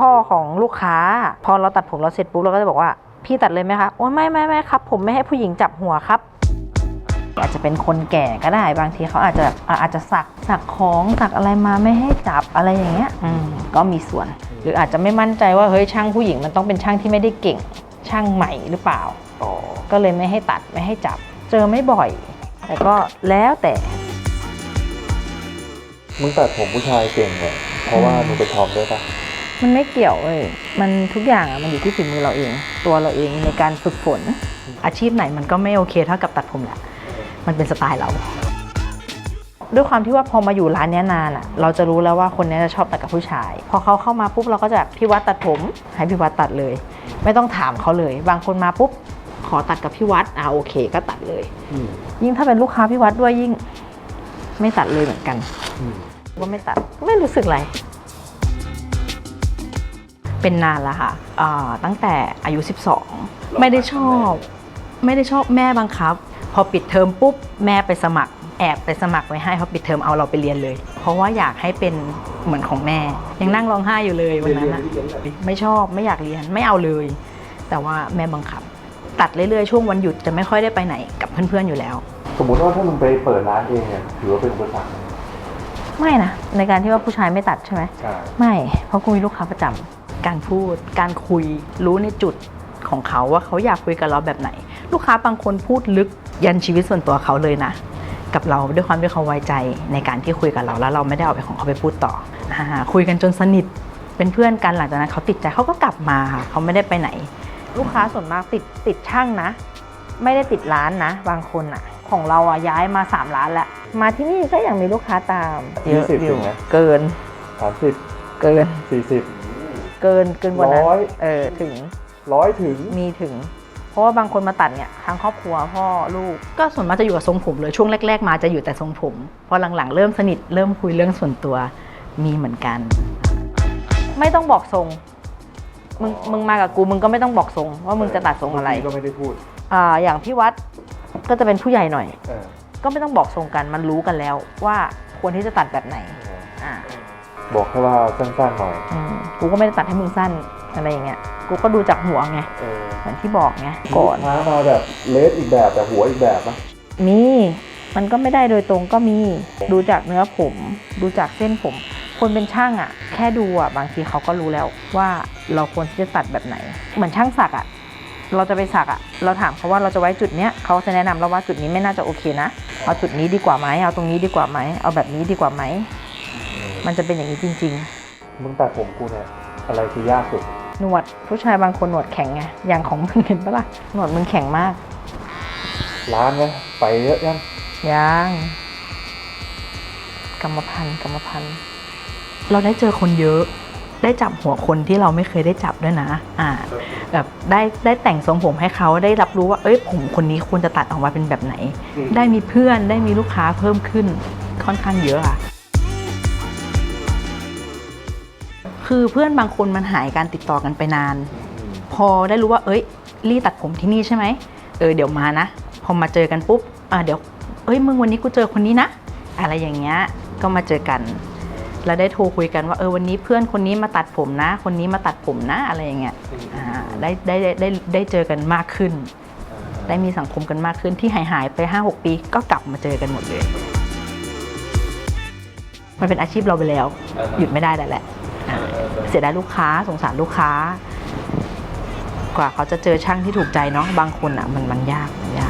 พ่อของลูกค้า พอเราตัดผมเราเสร็จปุ๊บเราก็จะบอกว่าพี่ตัดเลยไหมคะโอ้ไม่ไม่ไม่ครับ ผมไม่ให้ผู้หญิงจับหัวครับอาจจะเป็นคนแก่ก็ได้บางทีเขาอาจจะอะอาจจะสักสักของสักอะไรมาไม่ให้จับอะไรอย่างเงี้ยอืมก็มีส่วน หรืออาจจะไม่มั่นใจว่าเฮ้ยช่างผู้หญิงมันต้องเป็นช่างที่ไม่ได้เก่งช่างใหม่หรือเปล่าอ๋อก็เลยไม่ให้ตัดไม่ให้จับ เจอไม่บ่อย แต่ก็แล้วแต่มึงตัดผมผู้ชายเก่งเลยเพราะว่ามึงเป็นทอมด้วยปะ มันไม่เกี่ยวเลยมันทุกอย่างอะมันอยู่ที่ฝีมือเราเอง ตัวเราเองในการฝึกฝน อาชีพไหนมันก็ไม่โอเคเท่ากับตัดผมแหละ มันเป็นสไตล์เรา ด้วยความที่ว่าพอมาอยู่ร้านเนี้ยนานอะเราจะรู้แล้วว่าคนเนี้ยจะชอบตัดกับผู้ชาย พอเขาเข้ามาปุ๊บเราก็จะพี่วัดตัดผม ให้พี่วัดตัดเลย ไม่ต้องถามเขาเลย บางคนมาปุ๊บขอตัดกับพี่วัดอ่าโอเค ก็ตัดเลยอืมยิ่งถ้าเป็นลูกค้าพี่วัดด้วยยิ่ง ไม่ตัดเลยเหมือนกันอืมว่าไม่ตัดไม่รู้สึกอะไร เป็นนานแล้วค่ะอ่าตั้งแต่อายุ 12 ไม่ได้ชอบ ไม่ได้ชอบแม่บังคับ พอปิดเทอมปุ๊บแม่ไปสมัครแอบไปสมัครไว้ให้พอปิดเทอมเอาเราไปเรียนเลย เพราะว่าอยากให้เป็นเหมือนของแม่ ยังนั่งร้องไห้อยู่เลยวันนั้นอะไม่ชอบไม่อยากเรียนไม่เอาเลย แต่ว่าแม่บังคับ ตัดเรื่อยๆช่วงวันหยุดจะไม่ค่อยได้ไปไหนกับเพื่อนๆอยู่แล้ว สมมุติว่าถ้ามึงไปเปิดร้านเองเนี่ยถือว่าเป็นอุปสรรคไหมไม่นะในการที่ว่าผู้ชายไม่ตัดใช่ไหมอ่าไม่เพราะกูมีลูกค้าประจำ การพูด การคุย รู้ในจุดของเขาว่าเขาอยากคุยกับเราแบบไหน ลูกค้าบางคนพูดลึกยันชีวิตส่วนตัวเขาเลยนะ กับเราด้วยความที่เขาไว้ใจในการที่คุยกับเราแล้วเราไม่ได้เอาไปของเขาไปพูดต่ออาคุยกันจนสนิทเป็นเพื่อนกันหลังจากนั้นเขาติดใจเขาก็กลับมาค่ะเขาไม่ได้ไปไหน ลูกค้าส่วนมากติดติดช่างนะ ไม่ได้ติดร้านนะ บางคนอะของเราอะย้ายมาสามร้านแล้วมาที่นี่ก็ยังมีลูกค้าตามเยอะอยู่เกินสามสิบเกินสี่สิบ เกินเกินกว่านั้นร้อย เออถึงร้อยถึง มีถึง เพราะว่าบางคนมาตัดเนี่ยทั้งครอบครัวพ่อลูก ก็ส่วนมากจะอยู่กับทรงผมเลยช่วงแรก ๆ มาจะอยู่แต่ทรงผมพอหลังๆ เริ่มสนิทเริ่มคุยเรื่องส่วนตัวมีเหมือนกัน ไม่ต้องบอกทรง มึงมึงมากับกูมึงก็ไม่ต้องบอกทรงว่ามึงจะตัดทรงอะไรก็ไม่ได้พูดอ่าอย่างพี่วัดก็จะเป็นผู้ใหญ่หน่อย เออก็ไม่ต้องบอกทรงกันมันรู้กันแล้วว่าควรที่จะตัดแบบไหนอ่า บอกแค่ว่าสั้นๆหน่อยอืมกูก็ไม่ได้ตัดให้มึงสั้นอะไรอย่างเงี้ย กูก็ดูจากหัวไงเออเหมือนที่บอกไงก่อนลูค้ามาแบบเลสอีกแบบแต่หัวอีกแบบนะมี มันก็ไม่ได้โดยตรงก็มี ดูจากเนื้อผม ดูจากเส้นผม คนเป็นช่างอะ่ะ แค่ดูอะ่ะ บางทีเขาก็รู้แล้วว่าเราควรที่จะตัดแบบไหน เหมือนช่างสักอะ่ะ เราจะไปสักอะ่ะ เราถามเขาว่าเราจะไว้จุดเนี้ยเขาจะแนะนำเราว่าจุดนี้ไม่น่าจะโอเคนะ เอาจุดนี้ดีกว่าไหมเอาตรงนี้ดีกว่าไหมเอาแบบนี้ดีกว่าไหม มันจะเป็นอย่างนี้จริงๆมึงตัดผมกูเนี่ยอะไรคือยากสุดหนวดผู้ชายบางคนหนวดแข็งไงอย่างของมึงเห็นปะล่ะหนวดมึงแข็งมากร้านไหมไปเยอะยังยังกรรมพันธุ์กรรมพันธุ์เราได้เจอคนเยอะ ได้จับหัวคนที่เราไม่เคยได้จับด้วยนะ อ่า แบบได้ได้แต่งทรงผมให้เขาได้รับรู้ว่าเอ้ยผมคนนี้ควรจะตัดออกมาเป็นแบบไหน ได้มีเพื่อนได้มีลูกค้าเพิ่มขึ้นค่อนข้างเยอะอะ คือเพื่อนบางคนมันหายการติดต่อกันไปนาน พอได้รู้ว่าเอ้ยลี่ตัดผมที่นี่ใช่ไหมเออเดี๋ยวมานะ พอมาเจอกันปุ๊บอ่าเดี๋ยว เอ้ยมึงวันนี้กูเจอคนนี้นะ อะไรอย่างเงี้ยก็มาเจอกันแล้วได้โทรคุยกันว่าเออวันนี้เพื่อนคนนี้มาตัดผมนะ คนนี้มาตัดผมนะอะไรอย่างเงี้ยอ่าได้ได้ได้ได้ได้เจอกันมากขึ้น ได้มีสังคมกันมากขึ้นที่หายหายๆไป 5-6 ปีก็กลับมาเจอกันหมดเลย มันเป็นอาชีพเราไปแล้ว หยุดไม่ได้แล้วแหละอ่า เสียดายลูกค้าสงสารลูกค้า กว่าเขาจะเจอช่างที่ถูกใจเนาะบางคนอะมันมันยากมันยาก